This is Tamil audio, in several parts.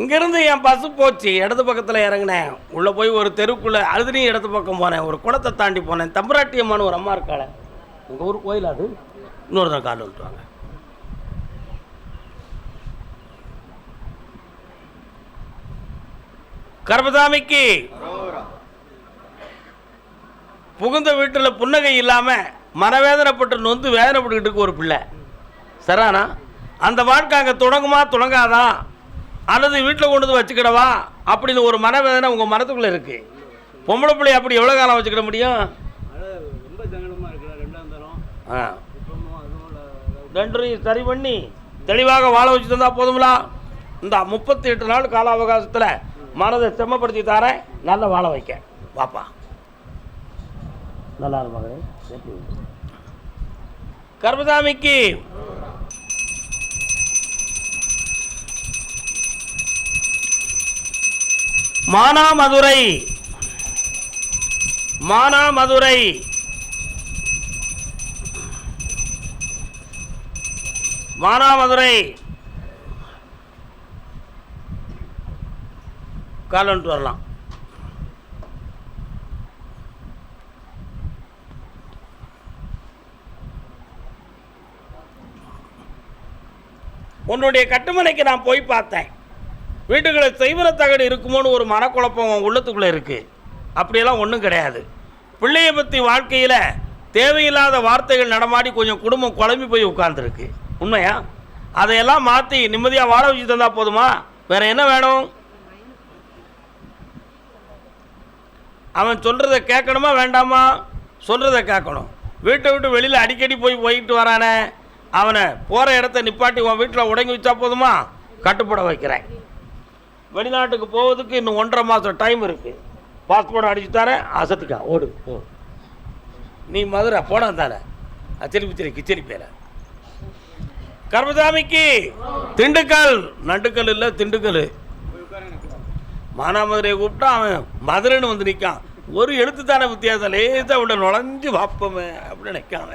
இங்கேருந்து என் பஸ்ஸு போச்சு இடது பக்கத்தில் இறங்கினேன். உள்ளே போய் ஒரு தெருக்குள்ளே அழுதுனையும் இடது பக்கம் போனேன். ஒரு குளத்தை தாண்டி போனேன். தம்பராட்டி ஒரு அம்மா இருக்காள. உங்கள் ஊர் கோயில் அது? இன்னொரு தான் கால் விட்டுவாங்க கர்பதாமிக்கு புகுந்த வீட்டில் புன்னகை இல்லாமல் மனவேதனைப்பட்டு நொந்து வேதனைப்பட்டுக்கிட்டு இருக்கு ஒரு பிள்ளை. சரானா அந்த வாழ்க்கை அங்கே தொடங்குமா தொடங்காதான் அல்லது வீட்டில் கொண்டு வந்து வச்சுக்கிடவா அப்படின்னு ஒரு மனவேதனை உங்கள் மனத்துக்குள்ளே இருக்குது பொம்பளை பிள்ளை அப்படி எவ்வளோ காலம் வச்சுக்கிட முடியும்? ஆ. இப்பவும் சரி பண்ணி. தெளிவாக வாழ வச்சு தந்தால் போதுங்களா இந்த முப்பத்தி எட்டு நாள் கால அவகாசத்தில் மனதை செம்மப்படுத்தி தரேன். நல்லா வாழ வைக்க. வாப்பா. நல்லா இருப்பாங்க. கர்மசாமிக்கு மானாமதுரை. மானாமதுரை. மானாமதுரை. காலன்ட்டு வரலாம். உன்னுடைய கட்டுமனைக்கு நான் போய் பார்த்தேன். வீட்டுக்குள்ள செய்வன தகடு இருக்குமோன்னு ஒரு மனக்குழப்பம் உன் உள்ளத்துக்குள்ளே இருக்குது அப்படியெல்லாம் ஒன்றும் கிடையாது. பிள்ளையை பற்றி வாழ்க்கையில் தேவையில்லாத வார்த்தைகள் நடமாடி கொஞ்சம் குடும்பம் குழம்பி போய் உட்கார்ந்துருக்கு. உண்மையா? அதையெல்லாம் மாற்றி நிம்மதியாக வாழ வச்சு தந்தால் போதுமா? வேற என்ன வேணும்? அவன் சொல்கிறத கேட்கணுமா வேண்டாமா? சொல்கிறத கேட்கணும். வீட்டை விட்டு வெளியில் அடிக்கடி போய் போயிட்டு வரானே. அவனை போகிற இடத்த நிப்பாட்டி உன் வீட்டில் உடங்கி வச்சா போதுமா? கட்டுப்பட வைக்கிறேன். வெளிநாட்டுக்கு போவதுக்கு இன்னும் ஒன்றரை மாதம் டைம் இருக்குது பாஸ்போர்ட் அடிச்சு தரேன் அசத்துக்கா ஓடு. ஓ நீ மதுரை போனா தானே? பிச்சரி கிச்சரி பேர. கர்மசாமிக்கு திண்டுக்கல். நண்டுக்கல் இல்லை திண்டுக்கல். மானாமதுரையை கூப்பிட்டா அவன் மதுரைன்னு வந்து நிற்கான் ஒரு எழுத்து தானே வித்தியாசம் லேசாக விட நுழைஞ்சு வாப்பமே அப்படின்னு நிற்காம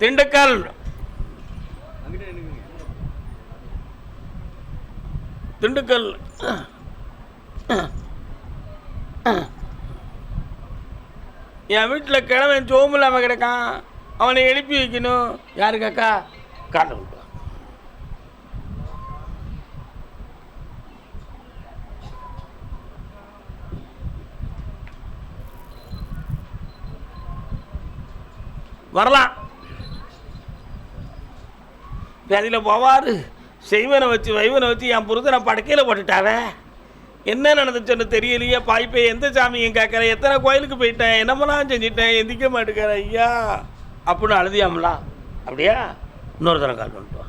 திண்டுக்கல். திண்டுக்கல். என் வீட்டில் கிழவன் சோம்பு இல்லாமல் கிடக்கான். அவனை எழுப்பி வைக்கணும். யாருக்காக்கா காட்ட விட்டு வரலாம். அதில் போவார். செய்வனை வச்சு வைவனை வச்சு என் புருஷனை படுக்கையில் போட்டுட்டாவே? என்ன நடந்துச்சுன்னு தெரியலையே. பாய்ப்பே எந்த சாமியும் கேட்குற? எத்தனை கோயிலுக்கு போயிட்டேன்? என்னமெல்லாம் செஞ்சிட்டேன்? எந்திக்க மாட்டேங்கிற ஐயா. அப்படின்னு அழுதியாமலாம் அப்படியா? இன்னொரு தரம் கால் பண்ணிட்டு வா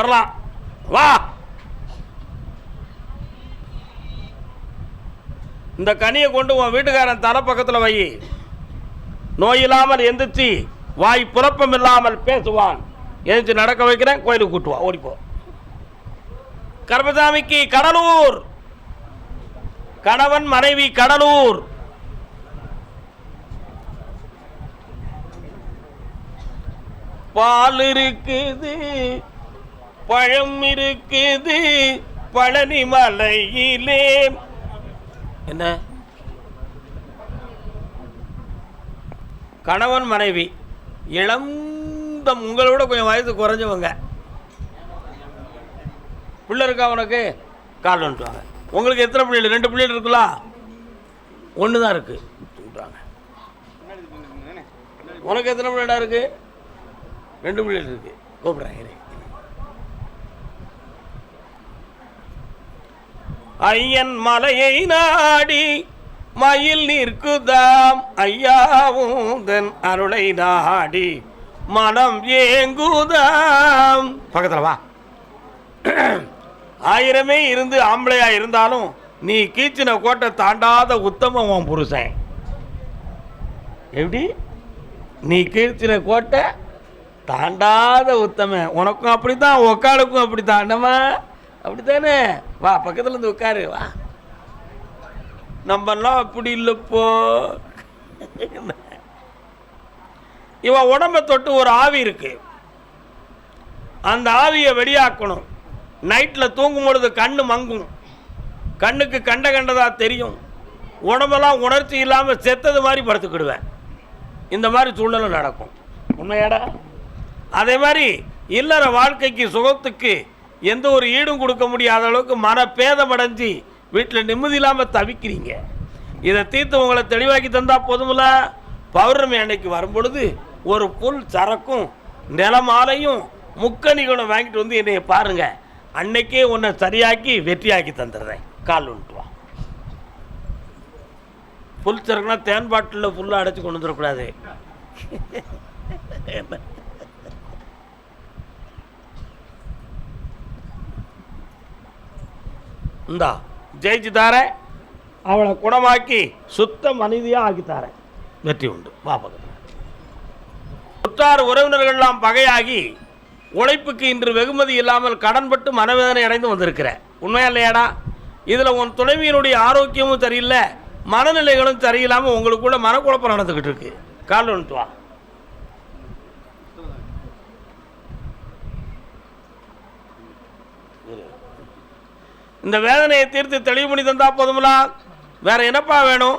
வரலாம். வா. இந்த கனியை கொண்டு உன் வீட்டுக்காரன் தலை பக்கத்தில் வை. நோய் இல்லாமல் எந்திரிச்சு வாய் புறப்பம் இல்லாமல் பேசுவான். எந்திரிச்சு நடக்க வைக்கிறேன் கோயிலுக்கு கூட்டுவா ஓடிப்போ. கர்மசாமிக்கு கடலூர். கணவன் மனைவி கடலூர். பால் இருக்குது. பழம் இருக்குது பழனி மலையிலே. என்ன? கணவன் மனைவி இளந்த உங்களோட கொஞ்சம் வயசு குறைஞ்சவங்க. பிள்ளை இருக்கா உனக்கு? கால் வந்துட்டுவாங்க உங்களுக்கு எத்தனை பிள்ளைகள் ரெண்டு பிள்ளைகள் இருக்குல்ல? ஒன்று தான் இருக்குது சொல்கிறாங்க உனக்கு எத்தனை பிள்ளைடா இருக்கு? ரெண்டு பிள்ளைகள் இருக்கு. கூப்பிட்றேன் ஐயன் மலையை நாடி மயில் நிற்குதாம். ஐயாவும் தன் அருளை நாடி மனம் ஏங்குதாம். பக்கத்தில் வா. ஆயிரமே இருந்து ஆம்பளையா இருந்தாலும் நீ கீச்சின கோட்டை தாண்டாத உத்தமம் உன் புருஷன். எப்படி? நீ கீழ்த்தின கோட்டை தாண்டாத உத்தமன். உனக்கும் அப்படித்தான் உக்காளுக்கும் அப்படித்தான். என்னம்மா? அப்படித்தானே? வா பக்கத்தில் இருந்து உட்காரு வா. நம்மெல்லாம் அப்படி இல்லைப்போ. இவன் உடம்பை தொட்டு ஒரு ஆவி இருக்கு. அந்த ஆவியை வெளியாக்கணும். நைட்டில் தூங்கும் பொழுது கண்ணு மங்கும். கண்ணுக்கு கண்ட கண்டதாக தெரியும். உடம்பெல்லாம் உணர்ச்சி இல்லாமல் செத்தது மாதிரி படுத்துக்கிடுவேன். இந்த மாதிரி சூழ்நிலை நடக்கும். உண்மையாடா? அதே மாதிரி இல்லற வாழ்க்கைக்கு சுகத்துக்கு எந்த ஒரு ஈடும் கொடுக்க முடியாத அளவுக்கு மனப்பேதமடைஞ்சு வீட்டில் நிம்மதி இல்லாமல் தவிக்கிறீங்க. இதை தீர்த்து உங்களை தெளிவாக்கி தந்தால் போதுமில்ல பௌர்ணமி அன்னைக்கு வரும்பொழுது ஒரு புல் சரக்கும் நிலமாலையும் முக்கணிகளும் வாங்கிட்டு வந்து என்னைய பாருங்க. அன்னைக்கே உன்னை சரியாக்கி வெற்றியாக்கி தந்துடுறேன். கால் உண்டுவா புல் சரக்குனா தேன் பாட்டிலில் ஃபுல்லாக அடைச்சி கொண்டு வந்துடக்கூடாது. இந்தா ஜெயிச்சு தாரேன் அவளை குணமாக்கி சுத்த மனிதியாக ஆக்கி தாரேன் வெற்றி உண்டு. வா பக்கத்தில். உற்றார் உறவினர்கள்லாம் பகையாகி உழைப்புக்கு இன்று வெகுமதி இல்லாமல் கடன்பட்டு மனவேதனை அடைந்து வந்திருக்கிற உண்மையா இல்லையாடா? இதில் உன் துணைவியினுடைய ஆரோக்கியமும் சரியில்லை மனநிலைகளும் சரியில்லாமல் உங்களுக்குள்ள மனக்குழப்பம் நடந்துக்கிட்டு இருக்கு. கால் வந்துட்டு வா. இந்த வேதனையை தீர்த்து தெளிவு பண்ணி தந்தால் போதுங்களா வேற என்னப்பா வேணும்?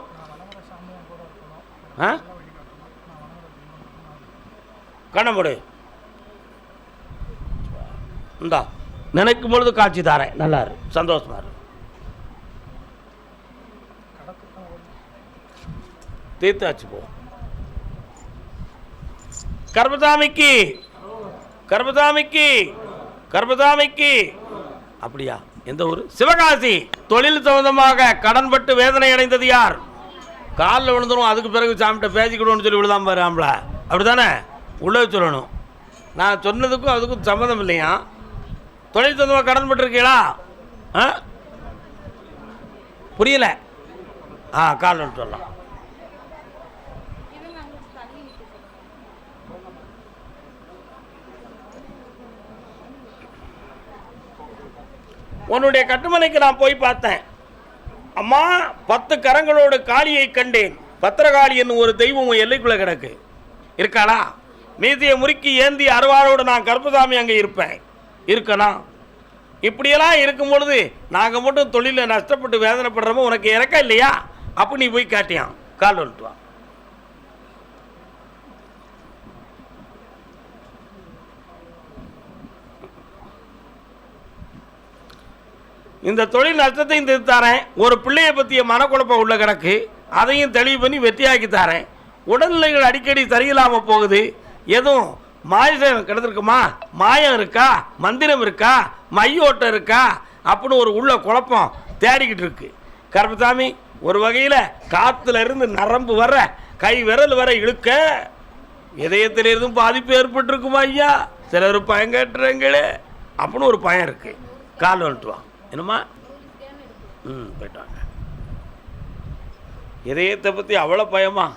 ஆ? கண்ணமுடு இந்தா நினைக்கும் பொழுது காட்சி தாரேன். நல்லா இரு. சந்தோஷமா இரு. தீர்த்தாச்சு போ. கர்பதாமிக்கு கர்பதாமிக்கு கர்பதாமிக்கு அப்படியா? எந்த ஊர்? சிவகாசி. தொழில் சம்பந்தமாக கடன்பட்டு வேதனை அடைந்தது யார்? காலில் விழுந்துரும் அதுக்கு பிறகு சாமிகிட்ட பேசிக்கிடுவோம்னு சொல்லி விழுதாம பாரு ஆம்பள. அப்படிதானே உள்ளே சொல்லணும். நான் சொன்னதுக்கும் அதுக்கும் சம்மந்தம் இல்லையா? தொழில் சம்பந்தமாக கடன் பட்டிருக்கீங்களா ஆ? புரியல. ஆ காலில் சொல்லலாம் உன்னுடைய கட்டுமனைக்கு நான் போய் பார்த்தேன். அம்மா பத்து கரங்களோடு காளியை கண்டேன். பத்திரகாளி என்னும் ஒரு தெய்வம் உன் எல்லைக்குள்ளே கிடக்கு. இருக்காளா? மீதியை முறுக்கி ஏந்தி அருவாரோடு நான் கருப்பசாமி அங்கே இருப்பேன். இருக்கணும் இப்படியெல்லாம் இருக்கும் பொழுது நாங்கள் மட்டும் தொழிலில் நஷ்டப்பட்டு வேதனைப்படுறோமோ உனக்கு இறக்கம் இல்லையா? அப்போ நீ போய் காட்டியான் கால் வந்துட்டு இந்த தொழில் நஷ்டத்தையும் தரேன் ஒரு பிள்ளையை பற்றிய மனக்குழப்பம் உள்ள கிடக்கு. அதையும் தெளிவு பண்ணி வெற்றியாக்கி தரேன். உடல்நிலைகள் அடிக்கடி சரியில்லாமல் போகுது. எதுவும் மாயம் கிடந்திருக்குமா? மாயம் இருக்கா? மந்திரம் இருக்கா? மையோட்டம் இருக்கா? அப்படின்னு ஒரு உள்ள குழப்பம் தேடிக்கிட்டு இருக்கு. கருப்பசாமி ஒரு வகையில் காற்றுல இருந்து நரம்பு வர கை விரல் வர இழுக்க இதயத்திலிருந்தும் பாதிப்பு ஏற்பட்டிருக்குமா ஐயா? சிலர் பயம் கேட்டுறங்களே. அப்படின்னு ஒரு பயம் இருக்குது கால் வந்துட்டு என்னம்மா ம் போயிட்டு இதயத்தை பற்றி அவ்வளோ பயமா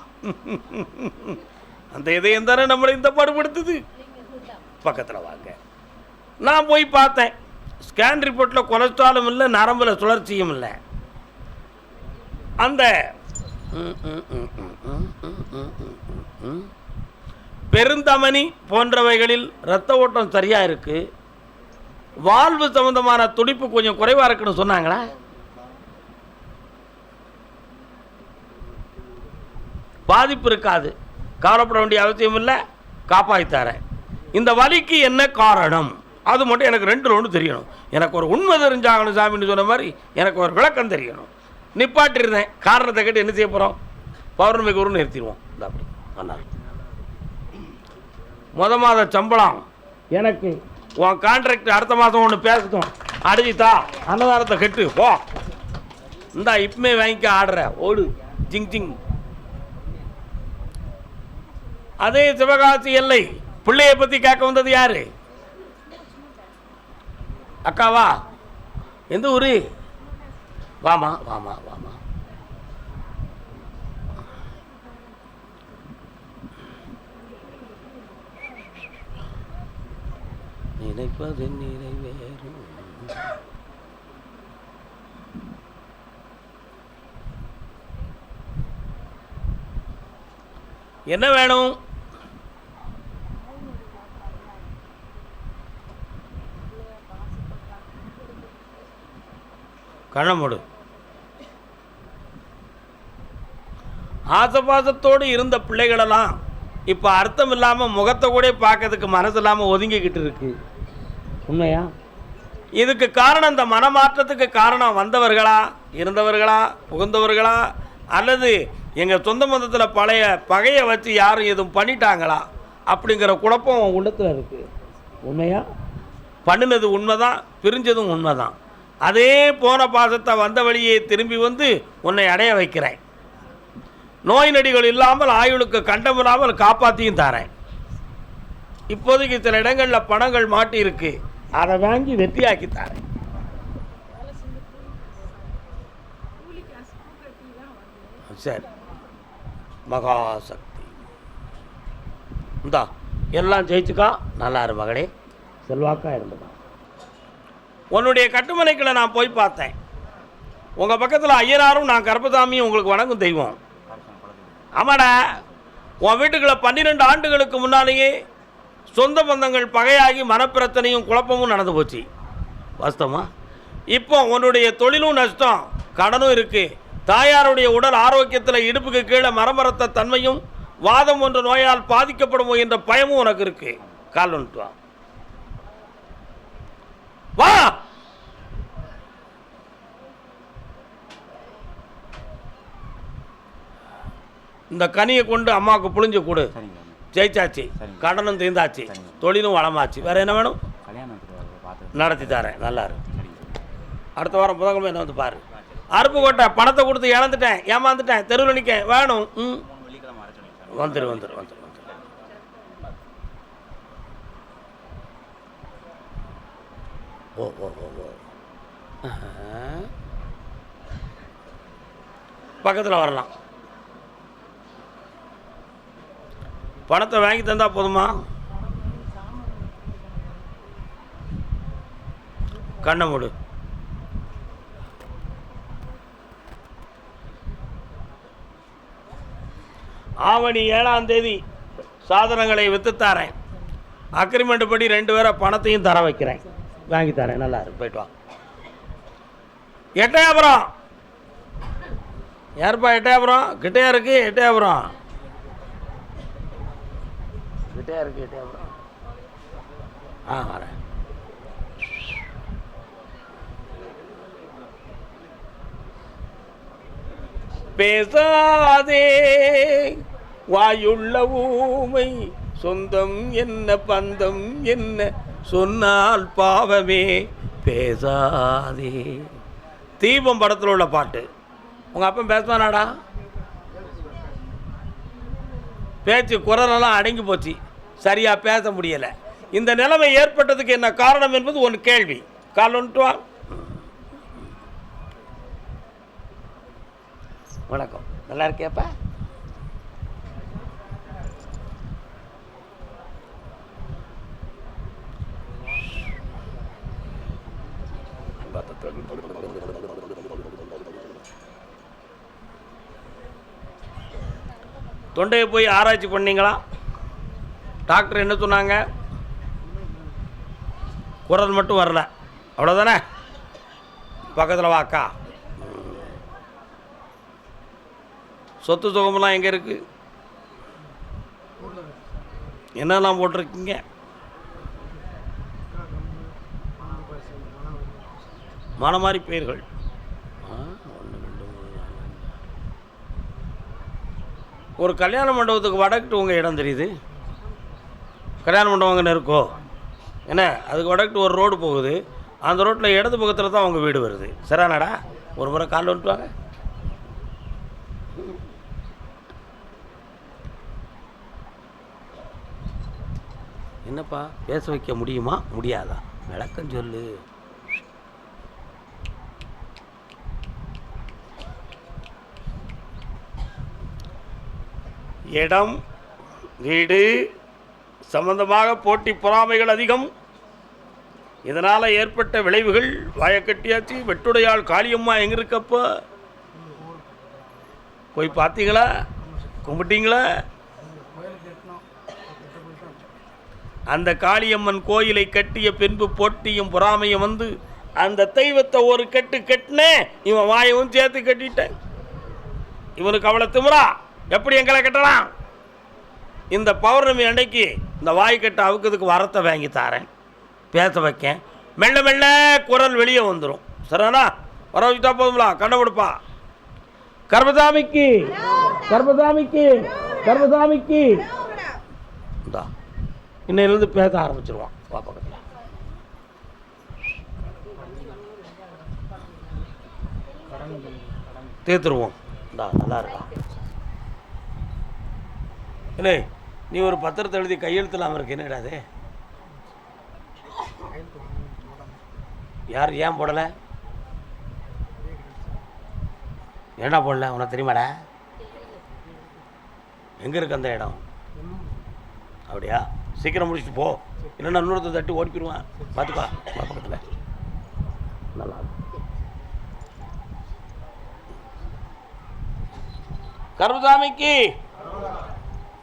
அந்த இதயம் தானே நம்மளை இந்த பாடுபடுத்துது பக்கத்தில் வாங்க நான் போய் பார்த்தேன் ஸ்கேன் ரிப்போர்ட்டில் கொலஸ்ட்ராலும் இல்லை நரம்பில் சுழற்சியும் இல்லை அந்த பெருந்தமணி போன்றவைகளில் ரத்த ஓட்டம் சரியாக இருக்குது வாழ்வு சம்பந்தமான துடிப்பு கொஞ்சம் குறைவாக இருக்குன்னு சொன்னாங்களா? பாதிப்பு இருக்காது. கவலைப்பட வேண்டிய அவசியம் இல்லை. காப்பாற்றித்தரேன் இந்த வலிக்கு என்ன காரணம்? அது மட்டும் எனக்கு ரெண்டு ஒன்று தெரியணும். எனக்கு ஒரு உண்மை தெரிஞ்சாகணும் சாமின்னு சொன்ன மாதிரி எனக்கு ஒரு விளக்கம் தெரியணும். நிப்பாட்டிருந்தேன். காரணத்தை கேட்டு என்ன செய்ய போகிறோம் பௌர்ணமிக்கு ஒரு நிறுத்திடுவோம். அப்படி. சொன்னார் முத மாத சம்பளம். எனக்கு உன் கான்ட்ராக்ட் அடுத்த மாதம் ஒன்று பேசட்டும். அடிச்சுத்தா அன்னதானத்தை கெட்டு போ. இந்தா இப்பமே வாங்கிக்க ஆடுற. ஓடு. ஜிங் ஜிங். அதே சிவகாசி எல்லை. பிள்ளையை பற்றி கேட்க வந்தது யாரு? அக்காவா? எந்த ஊரு? வாமா வாமா வாமா. நினைப்பது நிறைவேறும். என்ன வேணும்? கணமுடு ஆசபாசத்தோடு இருந்த பிள்ளைகளெல்லாம் இப்போ அர்த்தம் இல்லாமல் முகத்தை கூட பார்க்கறதுக்கு மனசு இல்லாமல் ஒதுங்கிக்கிட்டு இருக்கு. உண்மையா? இதுக்கு காரணம் இந்த மனமாற்றத்துக்கு காரணம் வந்தவர்களா இருந்தவர்களா புகுந்தவர்களா அல்லது எங்கள் சொந்த மதத்தில் பழைய பகையை வச்சு யாரும் எதுவும் பண்ணிட்டாங்களா? அப்படிங்கிற குழப்பம் உன் உள்ளத்தில் இருக்குது உண்மையா? பண்ணினது உண்மைதான் பிரிஞ்சதும் உண்மைதான். அதே போன பாசத்தை வந்த வழியே திரும்பி வந்து உன்னை அடைய வைக்கிறேன். நோய் நடிகள் இல்லாமல் ஆயுளுக்கு கண்டமில்லாமல் காப்பாற்றியும் தரேன். இப்போதைக்கு சில இடங்களில் பணங்கள் மாட்டிருக்கு அதை வாங்கி வெற்றியாக்கி தரேன். சரி. மகாசக்தி. இந்தா எல்லாம் ஜெயிச்சுக்கா. நல்லா இரு மகளே. செல்வாக்கா இருந்ததா உன்னுடைய கட்டுமனைக்குள்ள நான் போய் பார்த்தேன். உங்கள் பக்கத்தில் ஐயனாரும் நான் கர்ப்பதாமியும் உங்களுக்கு வணங்கும் தெய்வம். ஆமாடா. உன் வீட்டுக்குள்ள பன்னிரெண்டு ஆண்டுகளுக்கு முன்னாலேயே சொந்த பந்தங்கள் பகையாகி மனப்பிரச்சனையும் குழப்பமும் நடந்து போச்சு. வாஸ்தவமா? இப்போ உன்னுடைய தொழிலும் நஷ்டம் கடனும் இருக்குது தாயாருடைய உடல் ஆரோக்கியத்தில் இடுப்புக்கு கீழே மரமரத்த தன்மையும் வாதம் போன்ற நோயால் பாதிக்கப்படுமோ என்ற பயமும் உனக்கு இருக்கு. கால் வந்துட்டு வா. வா! இந்த கனியை கொண்டு அம்மாவுக்கு புழிஞ்சு கொடு. சரிங்க. ஜெயிச்சாச்சு. கடனும் தீர்ந்தாச்சு. தொழிலும் வளமாச்சு. வேற என்ன வேணும்? நடத்தி தரேன். நல்லா இருக்கு. அடுத்த வாரம் புதன்கிழமை என்ன வந்து பாரு. அருப்பு கோட்டை பணத்தை கொடுத்து இழந்துட்டேன் ஏமாந்துட்டேன் தெருவில் நிற்க வேணும். ம். வந்துரு வந்துரு வந்துரு ஓ ஓ ஓ ஓ. பக்கத்தில் வரலாம். பணத்தை வாங்கி தந்தால் போதுமா? கண்ணை மூடு. ஆவணி ஏழாம் தேதி சாதனங்களை விற்று தரேன் அக்ரிமெண்ட் படி ரெண்டு பேரை பணத்தையும் தர வைக்கிறேன். வாங்கி தரேன். நல்லா இருக்கு போயிட்டு வா. எட்டயபுரம். யாருப்பா எட்டயபுரம்? கிட்டே இருக்கு? எட்டயபுரம். கிட்டையா இருக்கிட்டே அப்புறம்? ஆ வரேன். பேசாதே வாயுள்ள ஊமை சொந்தம் என்ன பந்தம் என்ன சொன்னால் பாவமே பேசாதே. தீபம் படத்தில் உள்ள பாட்டு. உங்கள் அப்பன் பேசுவானாடா? பேச்சு குரலெல்லாம் அடங்கி போச்சு. சரியாக பேச முடியலை. இந்த நிலைமை ஏற்பட்டதுக்கு என்ன காரணம் என்பது ஒன்று கேள்வி. காலன்ட்டுவா வணக்கம். நல்லா இருக்கியாப்பா? தொண்டையை போய் ஆராய்ச்சி பண்ணீங்களா? டாக்டர் என்ன சொன்னாங்க? குரல் மட்டும் வரல. அவ்வளோதானே பக்கத்தில் வாக்கா. சொத்து சுகமெல்லாம் எங்கே இருக்குது என்னெல்லாம் போட்டிருக்கீங்க? மனமாரி பெயர்கள். ஒரு கல்யாண மண்டபத்துக்கு வடக்கிட்டு உங்கள் இடம் தெரியுது? கல்யாண மண்டபம் இருக்கோ? என்ன? அதுக்கு வடக்கு ஒரு ரோடு போகுது. அந்த ரோட்டில் இடது பக்கத்தில் தான் அவங்க வீடு வருது. சரியானடா? ஒரு முறை கால் வந்துட்டு என்னப்பா பேச வைக்க முடியுமா? முடியாதா? விளக்கம் சொல்லு. இடம் வீடு சம்பந்தமாக போட்டி பொறாமைகள் அதிகம். இதனால் ஏற்பட்ட விளைவுகள் வாயக்கட்டியாச்சு வெட்டுடையாள் காளியம்மா எங்கே இருக்கப்போ போய் பார்த்தீங்களா? கும்பிட்டீங்களா? அந்த காளியம்மன் கோயிலை கட்டிய பின்பு போட்டியும் பொறாமையும் வந்து அந்த தெய்வத்தை ஒரு கட்டு கட்டினேன் இவன் வாயவும் சேர்த்து கட்டிட்டேன். இவனுக்கு அவளை திமுறா எப்படி எங்களை கட்டலாம்? இந்த பௌர்ணமி அன்னைக்கு இந்த வாய்க்கட்டை அவுக்கிறதுக்கு வரத்தை வாங்கி தாரேன். பேச வைக்கேன். மெல்ல மெல்ல குரல் வெளியே வந்துடும் சரிண்ணா வர வச்சுட்டா போதுங்களா கண்ணை கொடுப்பா. கர்மசாமிக்கு கர்மசாமிக்கு கர்மசாமிக்கு. இந்தா. இன்னையிலேருந்து பேச ஆரம்பிச்சிருவான். வா பக்கத்தில். தீர்த்துருவோம் நல்லா இருக்கா? என்ன நீ ஒரு பத்திரத்தை எழுதி கையெழுத்துலாமல் இருக்கு என்னடா யார் ஏன் போடலை? என்ன போடல? உனக்கு தெரியுமாடா? எங்கே இருக்கு அந்த இடம்? அப்படியா? சீக்கிரம் முடிச்சுட்டு போ. இல்லைன்னா இன்னொருத்த தட்டி ஓடி போயிடுவான் பார்த்துக்கா பக்கத்தில். நல்லா இருக்கு.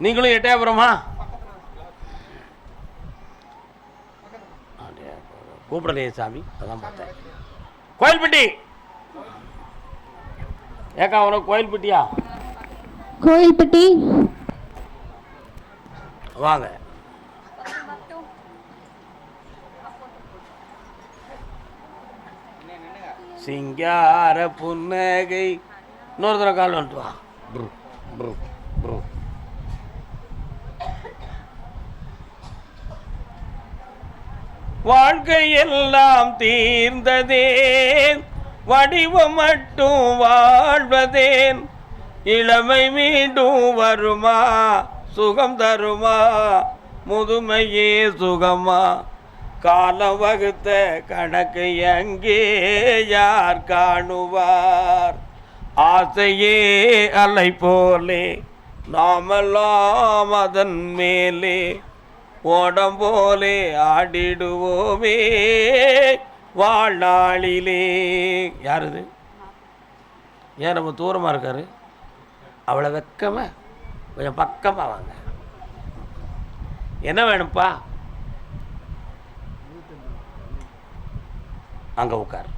நீங்களும் எட்டயபுரமா கூப்பிடலையே சாமி. அதான் பார்த்தேன். கோயில்பட்டி. ஏக்கா உனக்கு கோயில்பட்டியா? கோயில்பட்டி. வாங்க. சிங்கார புன்னகை. இன்னொரு தடவை கால் வந்துட்டு வா ப்ரூ ப்ரூ ப்ரூ வாழ்க்கை எல்லாம் தீர்ந்ததேன். வடிவம் மட்டும் வாழ்வதேன். இளமை மீண்டும் வருமா? சுகம் தருமா? முதுமையே சுகமா? காலம் வகுத்த கணக்கு எங்கே? யார் காணுவார்? ஆசையே அலை போலே நாமெல்லாம் அதன் மேலே. ஓடம் போலே ஆடிடுவோமே. வாழ்நாளிலே. யார் இது ஏன் நம்ம தூரமாக இருக்காரு? அவ்வளோ வெக்கமாக கொஞ்சம் பக்கமாக வாங்க. என்ன வேணும்ப்பா? அங்கே உட்கார்.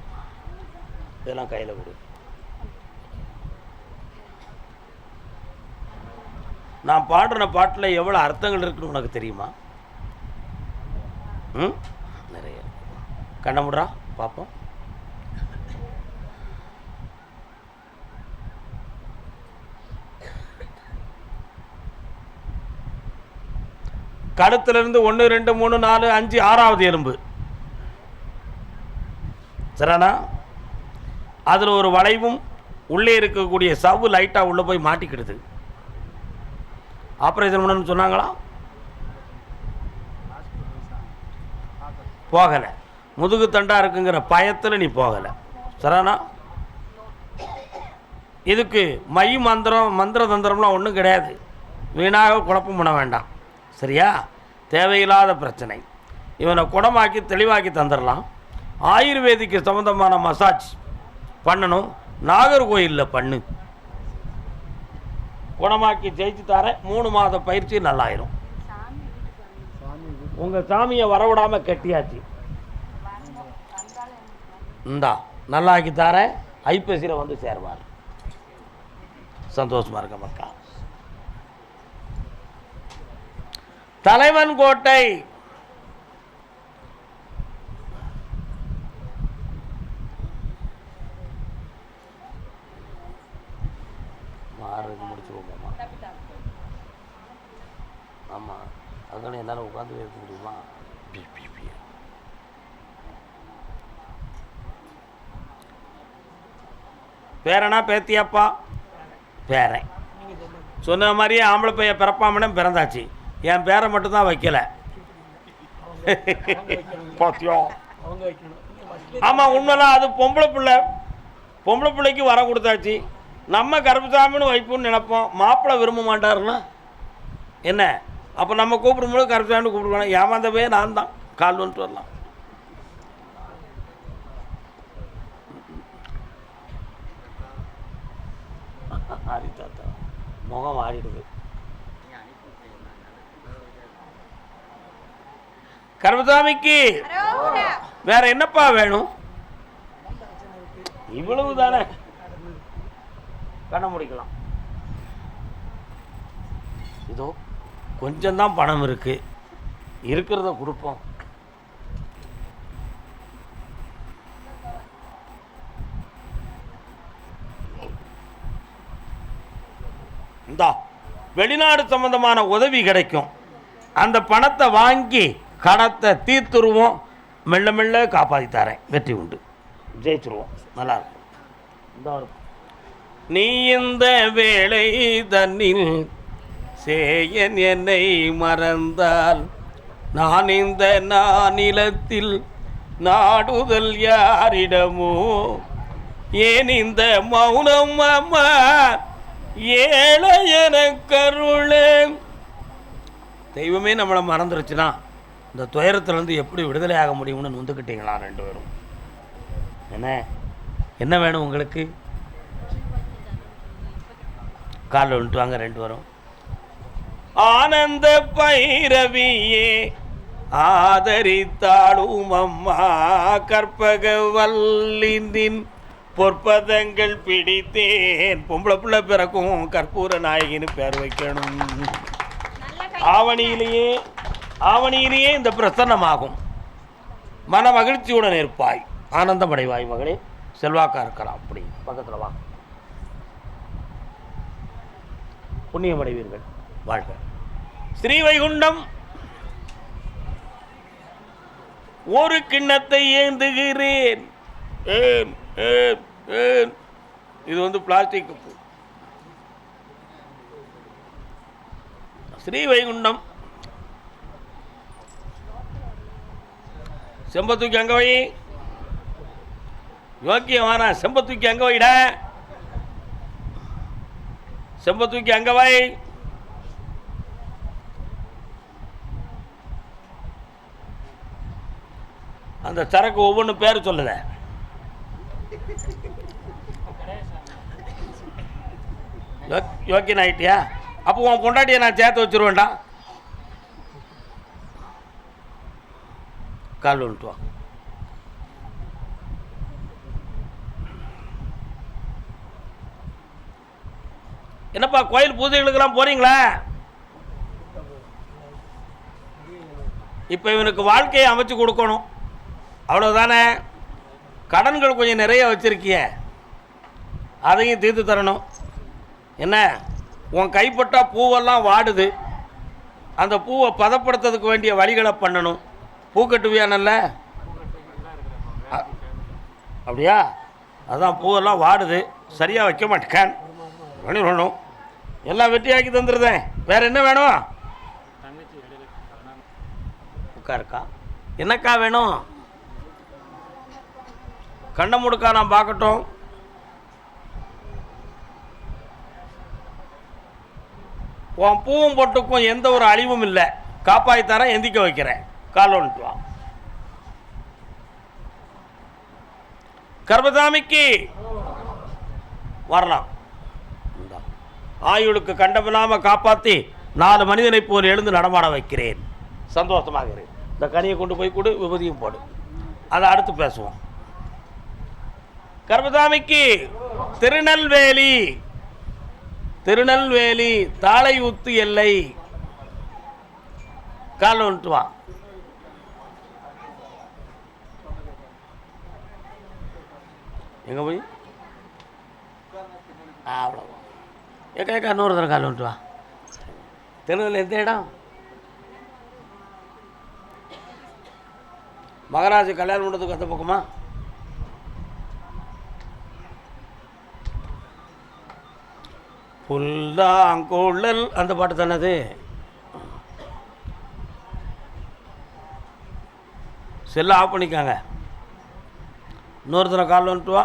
இதெல்லாம் கையில் கொடு. நான் பாடுற பாட்டில் எவ்வளோ அர்த்தங்கள் இருக்குன்னு உனக்கு தெரியுமா? ம்? நிறைய கண்ண முடுறா பார்ப்போம் கழுத்துலேருந்து ஒன்று ரெண்டு மூணு நாலு அஞ்சு ஆறாவது எலும்பு. சரிண்ணா அதில் ஒரு வளைவும் உள்ளே இருக்கக்கூடிய சவ்வு லைட்டாக உள்ளே போய் மாட்டிக்கிடுது. ஆப்ரேஷன் பண்ணணும்னு சொன்னாங்களா? போகலை. முதுகு தண்டா இருக்குங்கிற பயத்தில் நீ போகலை. சரணா இதுக்கு மை மந்திரம் மந்திர தந்திரம்லாம் ஒன்றும் கிடையாது. வீணாக குழப்பம் பண்ண வேண்டாம். சரியா? தேவையில்லாத பிரச்சனை. இவனை குணமாக்கி தெளிவாக்கி தந்துடலாம். ஆயுர்வேதிக்கு சம்மந்தமான மசாஜ் பண்ணணும். நாகர்கோயிலில் பண்ணு. குணமாக்கி ஜெயிச்சு தர மூணு மாத பயிற்சி நல்லாயிரும். உங்கள் சாமியை வரவிடாமல் கட்டியாச்சு. இந்தா நல்லாக்கி தரேன். ஐப்பசியில் வந்து சேருவார். சந்தோஷமா இருக்க மக்கா. தலைவன் கோட்டை. முடிச்சு முடிச்சுருவோம்மா ஆமாம் அதுக்கான என்னால் உட்காந்து இருக்க முடியுமா பி, பி, பி. பேரனா பேத்தியாப்பா? பேரன் சொன்ன மாதிரியே ஆம்பளை பையன் பிறப்பாமனே பிறந்தாச்சு. என் பேரை மட்டும்தான் வைக்கல. பாத்தியா? ஆமாம் உண்மைலாம் அது பொம்பளை பிள்ளை. பொம்பளை பிள்ளைக்கு வர கொடுத்தாச்சு. நம்ம கருப்புசாமின்னு வைப்போம்னு நினைப்போம். மாப்பிள்ளை விரும்ப மாட்டாருன்னா? என்ன? அப்போ நம்ம கூப்பிடும்போது கருப்புசாமின்னு கூப்பிடுவாங்க ஏமாந்தவே நான் தான். கால் வந்துட்டு வரலாம். முகம் மாறிடுது. கர்மசாமிக்கு வேற என்னப்பா வேணும்? இவ்வளவு தானே கண்ண முடிக்கலாம். இதோ கொஞ்சம்தான் பணம் இருக்கு. இருக்கிறத கொடுப்போம் இந்தா வெளிநாடு சம்பந்தமான உதவி கிடைக்கும். அந்த பணத்தை வாங்கி கடத்தை தீர்த்துருவோம். மெல்ல மெல்ல காப்பாற்றி தரேன். வெற்றி உண்டு. ஜெயிச்சிருவோம். நல்லா இருக்கும். இந்த நீ இந்த வேலை தன்னில் சேயன் என்னை மறந்தால் நான் இந்த நானிலத்தில் நாடுதல் யாரிடமோ? ஏன் இந்த மௌனம் அம்மா ஏழை என கருளே தெய்வமே நம்மளை மறந்துருச்சுன்னா இந்த துயரத்துலேருந்து எப்படி விடுதலை ஆக முடியும்னு நொந்துக்கிட்டீங்களா ரெண்டு பேரும்? என்ன? என்ன வேணும் உங்களுக்கு? காலில் விட்டு வாங்க ரெண்டு பேரும். ஆனந்த பைரவியே ஆதரித்தாளும் அம்மா கற்பக வல்லிந்தின் பொற்பதங்கள் பிடித்தேன். பொம்பளை பிள்ளை பிறக்கும் கற்பூர நாயகின்னு பேர் வைக்கணும். ஆவணியிலேயே ஆவணியிலேயே இந்த பிரசன்னமாகும். மன மகிழ்ச்சியுடன் இருப்பாய். ஆனந்தமடைவாய் மகளே. செல்வாக்கா இருக்கலாம். அப்படி பக்கத்தில் வா. புண்ணியமடைவீர்கள் வாழ்க. ஸ்ரீவைகுண்டம். ஒரு கிண்ணத்தை ஏந்துகிறேன். ஏன் ஏன்? இது வந்து பிளாஸ்டிக் கப்பு. ஸ்ரீவைகுண்டம். செம்பத்தூக்கி அங்கே வை. யோக்கியம் வாரா செம்பத்தூக்கி அங்கே வைடா. செம்பத்தூக்கி அங்கே வை. அந்த சரக்கு ஒவ்வொன்று பேர் சொல்லுத யோக்கியன் ஆகிட்டியா அப்போ உன் பொண்டாட்டியை நான் சேர்த்து வச்சிருவேன்டா. கால் வந்துட்டு என்னப்பா கோயில் பூஜைகளுக்கெல்லாம் போகிறீங்களா இப்போ இவனுக்கு வாழ்க்கையை அமைச்சு கொடுக்கணும். அவ்வளோதானே கடன்கள் கொஞ்சம் நிறைய வச்சுருக்கிய. அதையும் தீர்த்து தரணும். என்ன? உன் கைப்பட்டா பூவெல்லாம் வாடுது. அந்த பூவை பதப்படுத்துறதுக்கு வேண்டிய வழிகளை பண்ணணும். பூ கட்டுவியானல்ல அப்படியா? அதான் பூவெல்லாம் வாடுது. சரியாக வைக்க மாட்டேன். பண்ணிடணும். எல்லாம் வெட்டியாக்கி தந்துடுதேன் வேறு என்ன வேணும்? உட்காருக்கா? என்னக்கா வேணும்? கண்ணை முடுக்கா நான் பார்க்கட்டும். உன் பூவும் பொட்டுக்கும் எந்த ஒரு அழிவும் இல்லை. காப்பாய் தரேன் எந்திக்க வைக்கிறேன். கால் வந்துட்டு வா. கர்மசாமிக்கு வரலாம். ஆயுளுக்கு கண்டமில்லாம காப்பாற்றி நாலு மனிதனை போல் எழுந்து நடமாட வைக்கிறேன். சந்தோஷமாக இந்த கனியை கொண்டு போய் கொடு விபதியும் போடு. அதை அடுத்து பேசுவோம். கர்மசாமிக்கு திருநெல்வேலி. திருநெல்வேலி தாளை உத்து எல்லை. கால் வந்துட்டு வா. எங்க போய்? அவ்வளோ ஏக்கா ஏக்கா இன்னொரு தடவை கால் வந்துட்டு வா. திருநெல்வேலி எந்த இடம்? மகராஜ் கல்யாணம் பண்ணுறதுக்கு அந்த பக்கமா? புல்லாங்குழல். அந்த பாட்டு தானே அது? செல்லை ஆஃப் பண்ணிக்காங்க. இன்னொருத்தனை கால் வந்துட்டு வா.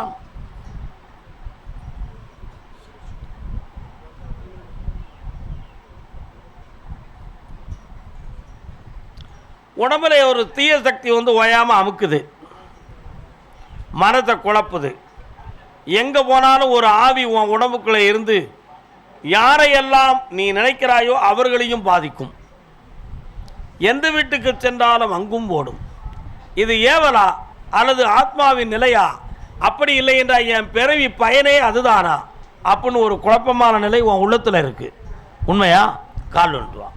உடம்புல ஒரு தீய சக்தி வந்து ஓயாமல் அமுக்குது. மனத்தை குழப்புது. எங்கே போனாலும் ஒரு ஆவி உன் உடம்புக்குள்ளே இருந்து யாரையெல்லாம் நீ நினைக்கிறாயோ அவர்களையும் பாதிக்கும். எந்த வீட்டுக்கு சென்றாலும் அங்கும் ஓடும். இது ஏவலா அல்லது ஆத்மாவின் நிலையா? அப்படி இல்லை என்றால் என் பிறவி பயனே அதுதானா? அப்படின்னு ஒரு குழப்பமான நிலை உன் உள்ளத்தில் இருக்கு. உண்மையா? கால் ஒன்றுவா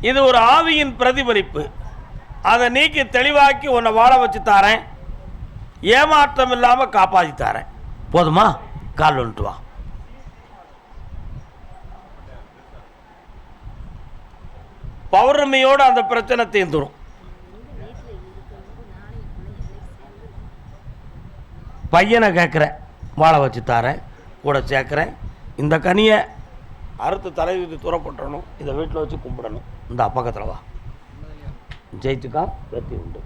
இது ஒரு ஆவியின் பிரதிபலிப்பு. அதை நீக்கி தெளிவாக்கி உன்னை வாழ வச்சு தாரேன். ஏமாற்றம் இல்லாமல் காப்பாற்றி தாரேன். போதுமா? கால் வந்துட்டு வா. பௌர்ணமியோடு அந்த பிரச்சனை தீர்ந்துடும் பையனை கேட்குறேன் வாழ வச்சு தாரேன். கூட சேர்க்குறேன். இந்த கனியை அறுத்து தலைவிக்கு தூரப்பட்டுறணும். இதை வீட்டில் வச்சு கும்பிடணும். இந்த பக்கத்தில் வா. ஜெயிச்சுக்கா வெற்றி உண்டு